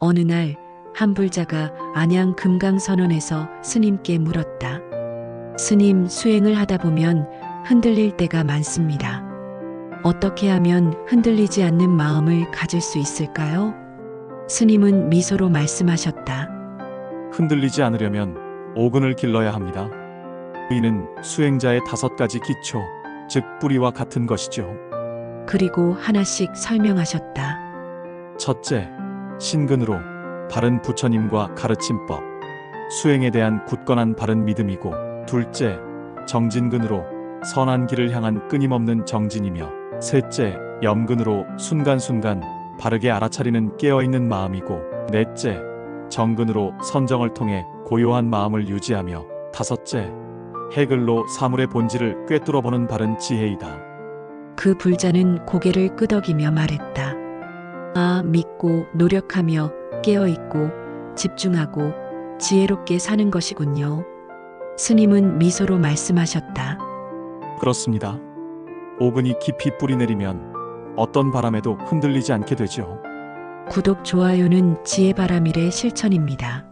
어느 날 한 불자가 안양 금강선원에서 스님께 물었다. 스님 수행을 하다 보면 흔들릴 때가 많습니다. 어떻게 하면 흔들리지 않는 마음을 가질 수 있을까요? 스님은 미소로 말씀하셨다. 흔들리지 않으려면 오근을 길러야 합니다. 이는 수행자의 다섯 가지 기초, 즉 뿌리와 같은 것이죠. 그리고 하나씩 설명하셨다. 첫째, 신근으로 바른 부처님과 가르침법, 수행에 대한 굳건한 바른 믿음이고, 둘째, 정진근으로 선한 길을 향한 끊임없는 정진이며, 셋째, 염근으로 순간순간 바르게 알아차리는 깨어있는 마음이고, 넷째, 정근으로 선정을 통해 고요한 마음을 유지하며, 다섯째, 해글로 사물의 본질을 꿰뚫어 보는 바른 지혜이다. 그 불자는 고개를 끄덕이며 말했다. 아, 믿고 노력하며 깨어있고 집중하고 지혜롭게 사는 것이군요. 스님은 미소로 말씀하셨다. 그렇습니다. 오근이 깊이 뿌리 내리면 어떤 바람에도 흔들리지 않게 되죠. 구독, 좋아요는 지혜 바람일의 실천입니다.